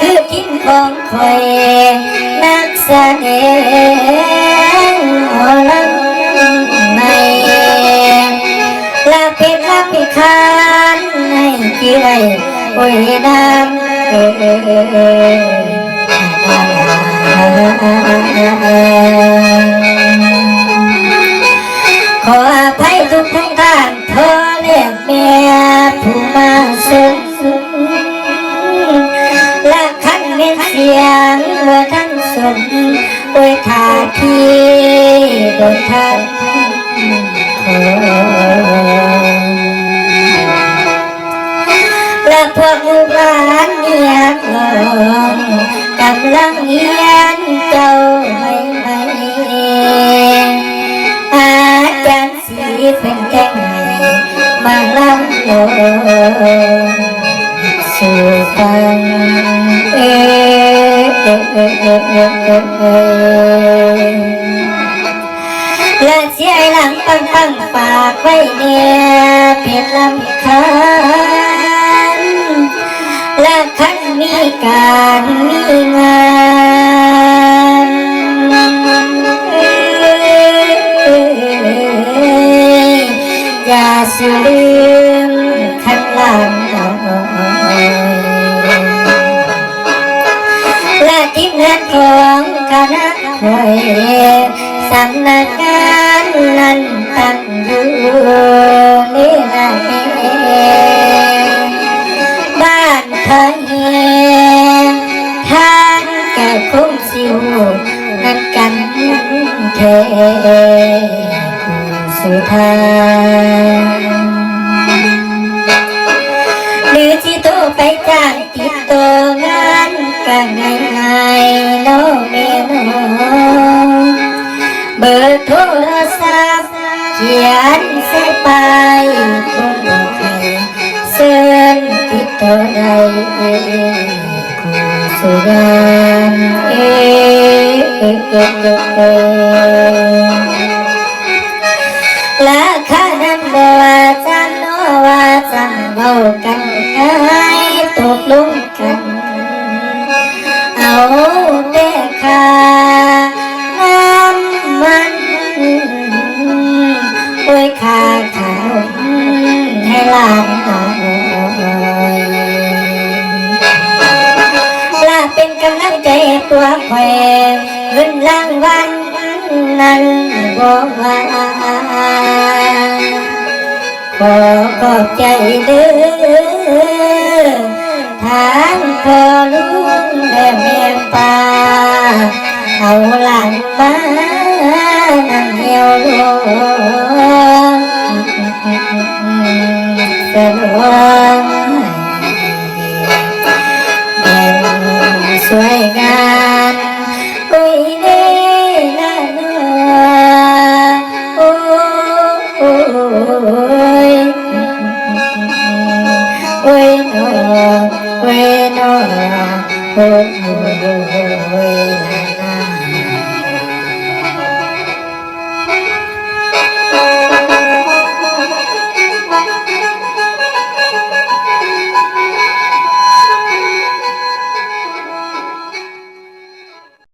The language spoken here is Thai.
คือพินักแสดงหมอลำไม่ลาเพชรลาเพชรคานให้กี่ไรโอ้ยน้ำเอขออภัยทุ โดยท่าทีโดยท่านขอและพวกลูกหลานเนียกลองกำลังเฮียนเจ้าไม่ไม่อาจารย์สีเป็นแก่งให้มาลำโลงสู่ฟังเอเอเอเอเอเอเอ และเสียหลังปังปังฝากไว้เนี่ยเพียรลำคาญและขันมีการมีงานอย่าสิลืานของคณะคอยสำนักงานนั้นตั้งอยู่นี่นะบ้านทางเฮทางแก่คงสิวนัดกันเทสุดท้ายหรือที่โทรไปจ้างติดต่องานก็ง่ายง่ายๆเน้องแม่น้องเบอร์โทรศัพท์เขียนใส่ไปบนใครเชิญติดต่อได้คู่สุดา นเอเอเอเอเอและข้านั้นบ่ว่าจันโนว่าจันเแต่ค่าน้ำมันโอ้ยคาขาวให้หลานน่อยละเป็นกำลังใจตัวแขวเงินรางวัลนั้นบอกว่าขอขอบใจเด้อ นั่งเหี่ยวลงสะดวกแบ่งสว